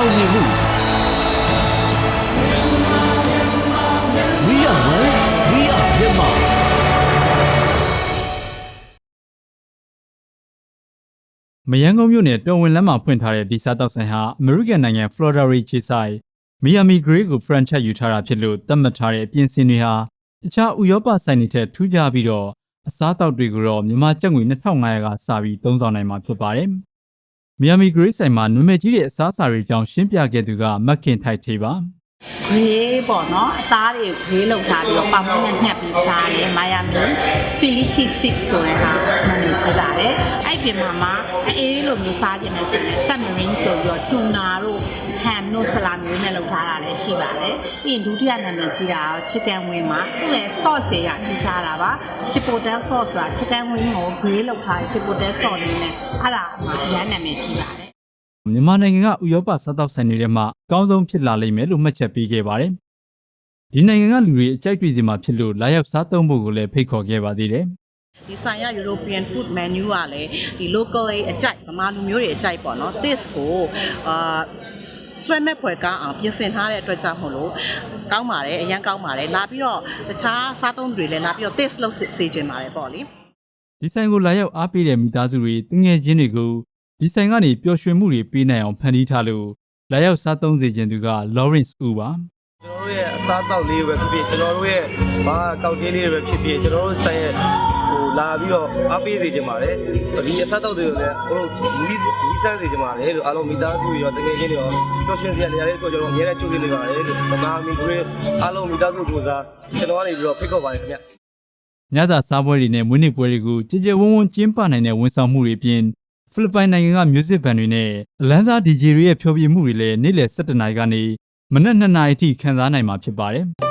အောင်မြင်မှု We are one we are Myanmar မယန်းကုန်းမြို့နယ်တော်ဝင်လမ်းမှာဖွင့်ထားတဲ့ဒီစားတောက်ဆိုင်ဟာအမေရိကန်နိုင်ငံဖလော်ဒါရီခြေဆိုင်မီယာမီဂရေးကို franchise ယူထားတာဖြစ်လို့သတ်မှတ်ထားတဲ့အပြင်စင်တွေဟာတခြားဥရောပဆိုင်တွေထက်ထူးခြားပြီးတော့အစားအသောက်တွေကိုတော့မြန်မာကျပ်ငွေ2500ကစပြီးသုံးဆောင်နိုင်မှာဖြစ်ပါတယ်။ မီယာမီဂရေးဆိုင်မှာနံပါတ်ကြီးတဲ့အစားအစာတွေကြောင်းရှင်းပြခဲ့သူကမက်ခင်ထိုက်သေးပါဂရေးပေါ့နော်အသားတွေဂရေးလောက်ထားပြီးတော့ပေါင်မနဲ့ညှက်ပြီးစားတယ်မာယာမီဖီလီချီစတစ်ဆိုတဲ့ဟာနာမည်ကြီးပါတယ်အဲ့ဒီမှာမှအေးလိုမျိုးစားခြင်းနဲ့ဆိုရင်ဆက်မရင်းဆိုပြီးတော့တူနာတို့ ဟမ်တို့ဆလာမျိုးနဲ့လောက်ထားတာလည်းရှိပါတယ်ပြီးရင်ဒုတိယနာမည်ကြီးတာချစ်ကန်ဝင်းမှာသူ့ရဲ့ sauce တွေရထူးခြားတာပါချစ်ပိုတဲ sauce ဆိုတာချစ်ကန်ဝင်းကိုဂရေးလောက်ထားချစ်ပိုတဲ sauce လေးနဲ့အဲ့ဒါမှအရင်နာမည်ကြီးပါတယ်မြန်မာနိုင်ငံကဥရောပစားတောက်ဆိုင်တွေထဲမှာအကောင်းဆုံးဖြစ်လာလိမ့်မယ်လို့မှတ်ချက်ပေးခဲ့ပါတယ်။ဒီနိုင်ငံကလူတွေအကြိုက်တွေ့စီမှာဖြစ်လို့လာရောက်စားသုံးဖို့ကိုလည်းဖိတ်ခေါ်ခဲ့ပါသေးတယ်။ ဒီဆိုင်ရ European food menu ကလည်းဒီ local လေးအကြိုက်ဗမာလူမျိုးတွေအကြိုက်ပေါ့နော် this ကိုအာဆွဲမဲ့ဖွယ်ကောင်းအောင်ပြင်ဆင်ထားတဲ့အတွက်ကြောင့်မို့လို့ကောင်းပါတယ်အရန်ကောင်းပါတယ်လာပြီးတော့တခြားစားသုံးတွေလည်းလာပြီးတော့ this လုပ်စေချင်ပါတယ်ပေါ့လေဒီဆိုင်ကိုလာရောက်အားပေးတဲ့မိသားစုတွေတငယ်ချင်းတွေကိုဒီဆိုင်ကနေပျော်ရွှင်မှုတွေပေးနိုင်အောင်ဖန်တီးထားလို့လာရောက်စားသုံးစေခြင်းသူက Lawrence U ပါကျွန်တော်တို့ရဲ့အစားအသောက်လေးပဲဖြစ်ဖြစ်ကျွန်တော်တို့ရဲ့ဘာကောက်တေးလေးတွေပဲဖြစ်ဖြစ်ကျွန်တော်တို့ဆိုင်ရဲ့ဟို လာပြီးတော့အားပေးစေချင်ပါတယ်ဒီအစားအသောက်တွေကိုလည်းဟိုမီးမီးစမ်းစေချင်ပါတယ်လို့အားလုံးမိသားစုရောတကယ်ချင်းတွေရောပျော်ရွှင်စရာနေရာလေးကိုကျွန်တော်အများနဲ့ကြိုးနေနေပါတယ်လို့မမမီဂရေးအားလုံးမိသားစုကိုစားကျွန်တော်ကနေပြီးတော့ဖိတ်ခေါ်ပါတယ်ခင်ဗျညသာစားပွဲတွေနဲ့မွေးနေ့ပွဲတွေကိုကြည်ကြဲဝန်းဝန်းကျင်းပနိုင်တဲ့ဝန်ဆောင်မှုတွေအပြင်ဖိလစ်ပိုင်နိုင်ငံကမျိုးစစ်ဘန်တွေနဲ့အလန်းစား DJ တွေရဲ့ဖျော်ဖြေမှုတွေလည်းနေ့လယ်7:00နာရီကနေမနက်2:00နာရီအထိခန်းစားနိုင်မှာဖြစ်ပါတယ်။